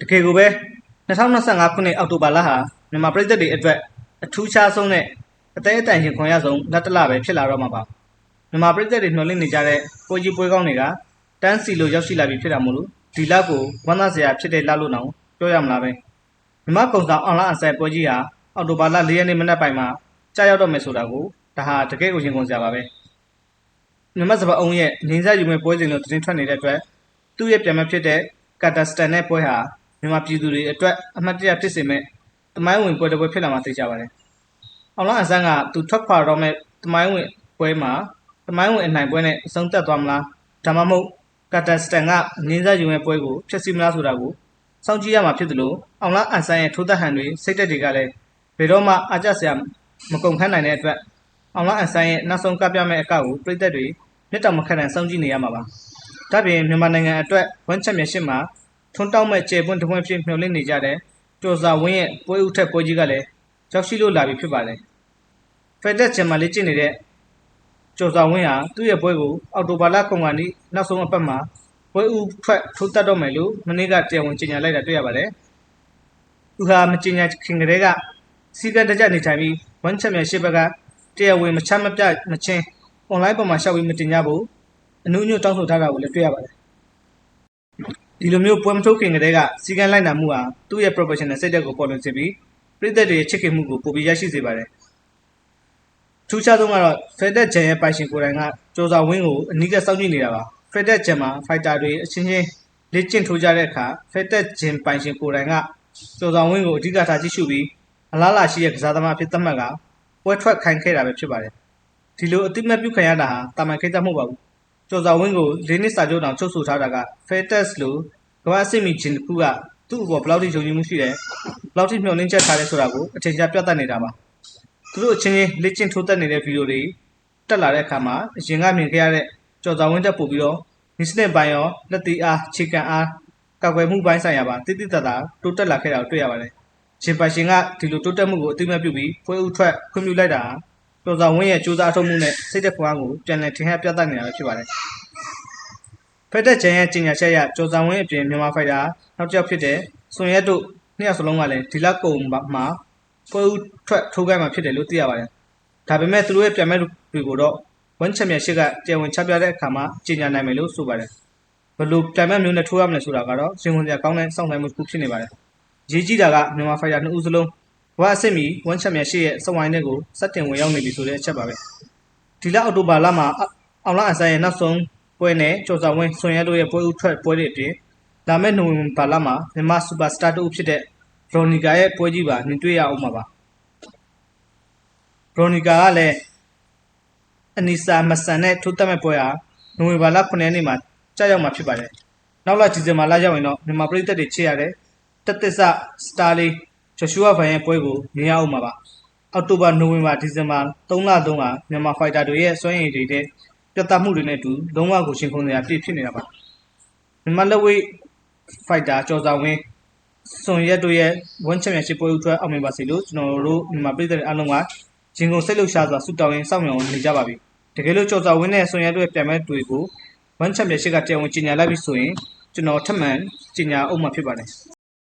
တကယ်ကိုပဲ2025ခုနှစ်အောက်တိုဘာလဟာမြန်မာပြည်သက်တွေအတွက်အထူးခြားဆုံးနဲ့အသေးအတန်ရင်ခွန်ရဆုံးလက်တလပဲဖြစ်လာတော့မှာပါမြန်မာပြည်သက်တွေမျှော်လင့်နေကြတဲ့ပွဲကြီးပွဲကောင်းတွေကတန်းစီလိုရောက်ရှိလာပြီဖြစ်တာမို့လို့ဒီလောက်ကိုဝမ်းသာစရာဖြစ်တဲ့လောက်လို့နောင်ပြောရမလားပဲမြန်မာကုံဆောင်အွန်လိုင်းအဆက်ပွဲကြီးဟာအောက်တိုဘာလ၄ရက်နေ့မနက်ပိုင်းမှာကြာရောက်တော့မယ်ဆိုတာကိုဒါဟာတကယ်ကိုရင်ခွန်စရာပါပဲမြန်မာစပါအုံရဲ့ငင်းစားယူမဲ့ပွဲစဉ်လို့သတင်းထွက်နေတဲ့အတွက်သူ့ရဲ့ပြန်မဖြစ်တဲ့ကာတာစတန်နဲ့ပွဲဟာ မြန်မာပြည်သူတွေအတွက်အမှတ်တရဖြစ်စေမဲ့တမိုင်းဝင်ပွဲတစ်ပွဲဖြစ်လာမှာသိကြပါတယ်။အောင်လအဆန်းကသူထွက်ခွာတော့မဲ့တမိုင်းဝင်ပွဲမှာတမိုင်းဝင်အနိုင်ပွဲနဲ့အဆုံးသတ်သွားမလားဒါမှမဟုတ်ကာတာစတန်ကငင်းစားယူမဲ့ပွဲကိုဖျက်ဆီးမလားဆိုတာကိုစောင့်ကြည့်ရမှာဖြစ်တယ်လို့အောင်လအန်ဆန်းရဲ့ထိုးသက်ဟန်တွေစိတ်သက်တွေကလည်းဘယ်တော့မှအားကျစရာမကုန်ခန်းနိုင်တဲ့အတွက်အောင်လအန်ဆန်းရဲ့နောက်ဆုံးကပြမဲ့အကောက်ကိုပြည်သက်တွေမျက်တောင်မခက်နိုင်စောင့်ကြည့်နေရမှာပါ။ဒါပြင်မြန်မာနိုင်ငံအတွက်ဝမ်ချန်ပီယံရှစ်မှာ ထွန်းတောက်မဲ့ကျေပွန်းတစ်ပွင့်ဖြစ်မျှော်လင့်နေကြတဲ့ကျော်စာဝင်းရဲ့ပွဲဥထက်ပွဲကြီးကလည်းရောက်ရှိလို့လာပြီဖြစ်ပါတယ်။ဖက်တက်ချင်မှာလေ့ကျင့်နေတဲ့ကျော်စာဝင်းဟာသူ့ရဲ့ပွဲကိုအော်တိုဘာလကုန်ကနေနောက်ဆုံးအပတ်မှာပွဲဥထွက်ထိုးတက်တော့မယ်လို့မနေ့ကတရားဝင်ကြေညာလိုက်တာတွေ့ရပါတယ်။သူဟာမကြေညာခင်ကတည်းကစီကံတကြနေထိုင်ပြီးဝမ်ချန်ပီယံရှစ်ဘက်ကတရားဝင်မချမပြမချင်းအွန်လိုင်းပေါ်မှာရှောက်ပြီးမတင်ကြဘူးအနုညွတ်တောင်းဆိုထားတာကိုလည်းတွေ့ရပါတယ် ဒီလိုမျိုးပွဲမထုတ်ခင်ကတည်းကစီကံလိုက်နာမှုဟာသူ့ရဲ့ professional စိတ်ဓာတ်ကိုပေါ်လွင်စေပြီးပြည်သက်တွေရဲ့ချစ်ခင်မှုကိုပိုပြီးရရှိစေပါတယ်ထူးခြားဆုံးကတော့ Feded Gen ရဲ့ပိုင်ရှင်ကိုယ်တိုင်ကစူဇာဝင်းကိုအနီးကပ်စောင့်ကြည့်နေတာပါ Feded Gen မှာ fighter တွေအချင်းချင်းလေ့ကျင့်ထိုးကြတဲ့အခါ Feded Gen ပိုင်ရှင်ကိုယ်တိုင်ကစူဇာဝင်းကိုအဓိကထားကြည့်ရှုပြီးအလားလာရှိတဲ့ကစားသမားဖြစ်သတ်မှတ်ကပွဲထွက်ခိုင်းခဲ့တာပဲဖြစ်ပါတယ်ဒီလိုအတိမတ်ပြုခံရတာဟာတာမန်ခိတ္တမဟုတ်ပါဘူး ကျော်စာဝင်းကိုလေးနှစ်စာချုပ်တောင်ချုပ်ဆိုထားတာက Fairtest လို့ကမ္ဘာအဆင့်မီဂျင်တစ်ခုက သူ့အပေါ်ဘယ်လောက်ထိယုံကြည်မှုရှိတယ်ဘယ်လောက်ထိမျှော်လင့်ချက်ထားလဲဆိုတာကိုအထင်ရှားပြသနေတာပါသူတို့အချင်းချင်းလေ့ကျင့်ထိုးတက်နေတဲ့ဗီဒီယိုတွေတက်လာတဲ့အခါမှာအရင်ကမြင်ခဲ့ရတဲ့ကျော်စာဝင်းတက်ပို့ပြီးတော့မစ်စနစ်ပိုင်းရောလက်တီအားခြေကန်အားကောက်ွယ်မှုပိုင်းဆိုင်ရာပါတိတိတတ်တာတိုးတက်လာခဲ့တာကိုတွေ့ရပါတယ်ရှင်ပိုင်ရှင်ကဒီလိုတိုးတက်မှုကိုအသိအမှတ်ပြုပြီးဖွဲဥထွက်ခွင့်ပြုလိုက်တာ ကျော်စာဝင်းရဲ့စူးစမ်းအထောက်မှုနဲ့စိတ်သက်ခွန်အားကိုပြန်လည်ထင်ဟပ်ပြသနေတာဖြစ်ပါတယ်ဖက်တက်ချန်ရဲ့ကြီးညာချက်ရကျော်စာဝင်းအပြင်မြန်မာဖိုက်တာနောက်တစ်ယောက်ဖြစ်တဲ့ဆွန်ရက်တို့နှစ်ယောက်စလုံးကလည်းဒီလောက်ကုံမှာပွဲဥထွက်ထိုးခိုင်းမှာဖြစ်တယ်လို့သိရပါတယ်ဒါပေမဲ့သူတို့ရဲ့ပြန်မဲ့တွေကိုတော့ဝမ်ချန်ပီယံရှစ်ကတရားဝင်ချပြတဲ့အခါမှာကြီးညာနိုင်မယ်လို့ဆိုပါတယ်ဘလို့ပြန်မဲ့မျိုးနဲ့ထိုးရမလဲဆိုတာကတော့ရှင်ဝင်စရာကောင်းတဲ့စောင့်နိုင်မှုတစ်ခုဖြစ်နေပါတယ်ရေးကြည့်တာကမြန်မာဖိုက်တာနှစ်ဦးစလုံး ဝါအစ်စ်မီဝမ်ချန်ပီယံရှစ်ရဲ့စဝိုင်းတဲ့ကိုစက်တင်ဝင်ရောက်နေပြီဆိုတဲ့အချက်ပါပဲဒီလအောက်တိုဘာလမှာအောင်လအန်ဆန်ရဲ့နောက်ဆုံးပွဲနဲ့ကျော်စာဝင်းဆွန်ရဲတို့ရဲ့ပွဲဥထွက်ပွဲတွေအပြင်လာမယ့်နိုဝင်ဘာလမှာမြန်မာစူပါစတာတို့ဖြစ်တဲ့ရိုနီကာရဲ့ပွဲကြီးပါမြင်တွေ့ရအောင်ပါပါရိုနီကာကလည်းအနီစာမဆန်တဲ့ထိုးတက်မဲ့ပွဲဟာနိုဝင်ဘာလ9ရက်နေ့မှာကြာရောက်မှာဖြစ်ပါတယ်နောက်လဒီဇင်ဘာလရောက်ရင်တော့မြန်မာပြည်သက်တွေချေရတဲ့တက်သစ်စစတာလီ ဂျိုရှူဝါဗန်ရဲ့ပွဲကိုမြင်ရအောင်ပါပါအောက်တိုဘာနိုဝင်ဘာဒီဇင်ဘာ3လတုန်းကမြန်မာဖိုက်တာတွေရဲ့စွမ်းရည်တွေတဲ့ပြတ်သားမှုတွေနဲ့အတူလုံးဝကိုရှင်ခုန်နေတာပြည့်ဖြစ်နေတာပါမြန်မာလက်ဝိတ်ဖိုက်တာကျော်စာဝင်းစွန်ရက်တို့ရဲ့ဝမ်ချန်ပီယံရှစ်ပွဲဥထွက်အောင်မြင်ပါစေလို့ကျွန်တော်တို့မြန်မာပြည်သက်တွေအားလုံးကရင်ကုန်စိတ်လှုပ်ရှားစွာဆုတောင်းရင်းစောင့်မျှော်နေကြပါပြီတကယ်လို့ကျော်စာဝင်းနဲ့စွန်ရက်တို့ရဲ့ပြန်မဲ့တွေကိုဝမ်ချန်ပီယံရှစ်ကတရားဝင်ကြီးညာလိုက်ပြီဆိုရင်ကျွန်တော်ထပ်မံကြီးညာအုပ်မှာဖြစ်ပါတယ်